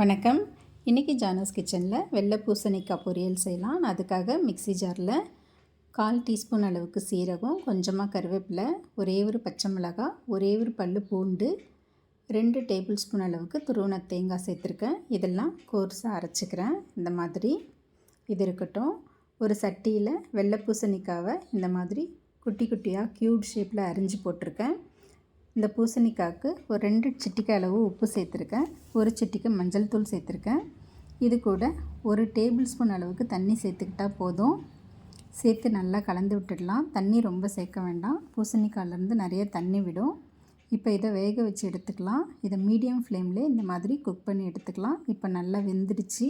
வணக்கம். இன்றைக்கி ஜானஸ் கிச்சனில் வெள்ளை பூசணிக்காய் பொரியல் செய்யலாம். நான் அதுக்காக மிக்ஸி ஜாரில் கால் டீஸ்பூன் அளவுக்கு சீரகம் கொஞ்சமாக கருவேப்பிலை ஒரே ஒரு பச்சை மிளகாய் ஒரே ஒரு பல் பூண்டு ரெண்டு டேபிள் ஸ்பூன் அளவுக்கு துருவன தேங்காய் சேர்த்துருக்கேன். இதெல்லாம் கோர்ஸாக அரைச்சிக்கிறேன். இந்த மாதிரி இது இருக்கட்டும். ஒரு சட்டியில் வெள்ளை பூசணிக்காவை இந்த மாதிரி குட்டி குட்டியாக க்யூட் ஷேப்பில் அரிஞ்சு போட்டிருக்கேன். இந்த பூசணிக்காய்க்கு ஒரு ரெண்டு சிட்டிக்காய் அளவு உப்பு சேர்த்துருக்கேன். ஒரு சிட்டிக்கு மஞ்சள் தூள் சேர்த்துருக்கேன். இது கூட ஒரு டேபிள் ஸ்பூன் அளவுக்கு தண்ணி சேர்த்துக்கிட்டால் போதும். சேர்த்து நல்லா கலந்து விட்டுடலாம். தண்ணி ரொம்ப சேர்க்க வேண்டாம். பூசணிக்காயிலேருந்து நிறைய தண்ணி விடும். இப்போ இதை வேக வச்சு எடுத்துக்கலாம். இதை மீடியம் ஃப்ளேம்லே இந்த மாதிரி குக் பண்ணி எடுத்துக்கலாம். இப்போ நல்லா வெந்துடுச்சு.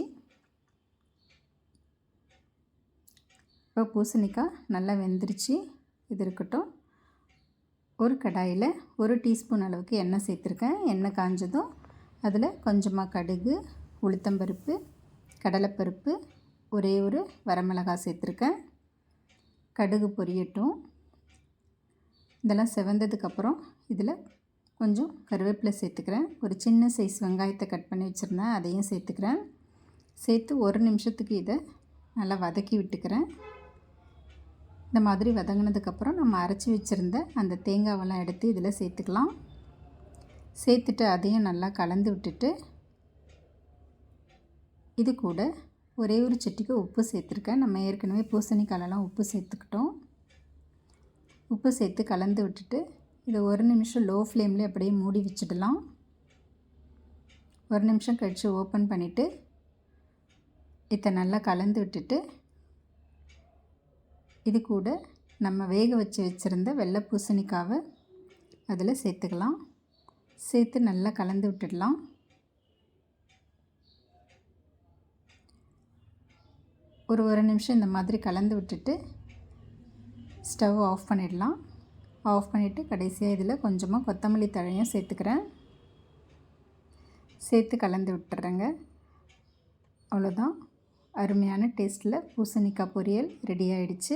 இப்போ பூசணிக்காய் நல்லா வெந்துருச்சு இது இருக்கட்டும். ஒரு கடாயில் ஒரு டீஸ்பூன் அளவுக்கு எண்ணெய் சேர்த்துருக்கேன். எண்ணெய் காஞ்சதும் அதில் கொஞ்சமாக கடுகு உளுத்தம்பருப்பு கடலைப்பருப்பு ஒரே ஒரு வரமிளகாய் சேர்த்துருக்கேன். கடுகு பொரியட்டும். இதெல்லாம் செவந்ததுக்கப்புறம் இதில் கொஞ்சம் கருவேப்பிலை சேர்த்துக்கிறேன். ஒரு சின்ன சைஸ் வெங்காயத்தை கட் பண்ணி வச்சுருந்தேன் அதையும் சேர்த்துக்கிறேன். சேர்த்து ஒரு நிமிஷத்துக்கு இதை நல்லா வதக்கி விட்டுக்கிறேன். இந்த மாதிரி வதங்கினதுக்கப்புறம் நம்ம அரைச்சி வச்சுருந்த அந்த தேங்காவெல்லாம் எடுத்து இதில் சேர்த்துக்கலாம். சேர்த்துட்டு அதையும் நல்லா கலந்து விட்டுட்டு இது கூட ஒரே ஒரு சட்டிக்கு உப்பு சேர்த்துருக்கேன். நம்ம ஏற்கனவே பூசணிக்காலெல்லாம் உப்பு சேர்த்துக்கிட்டோம். உப்பு சேர்த்து கலந்து விட்டுட்டு இதை ஒரு நிமிஷம் லோ ஃப்ளேம்லேயே அப்படியே மூடி வச்சிடலாம். ஒரு நிமிஷம் கழித்து ஓப்பன் பண்ணிவிட்டு இதை நல்லா கலந்து விட்டுட்டு இது கூட நம்ம வேக வச்சு வச்சுருந்த வெள்ளை பூசணிக்காவை அதில் சேர்த்துக்கலாம். சேர்த்து நல்லா கலந்து விட்டுடலாம். ஒரு ஒரு நிமிஷம் இந்த மாதிரி கலந்து விட்டுட்டு ஸ்டவ் ஆஃப் பண்ணிடலாம். ஆஃப் பண்ணிவிட்டு கடைசியாக இதில் கொஞ்சமாக கொத்தமல்லி தழையும் சேர்த்துக்கிறேன். சேர்த்து கலந்து விட்டுறேங்க. அவ்வளோதான். அருமையான டேஸ்ட்டில் பூசணிக்காய் பொரியல் ரெடி ஆகிடுச்சு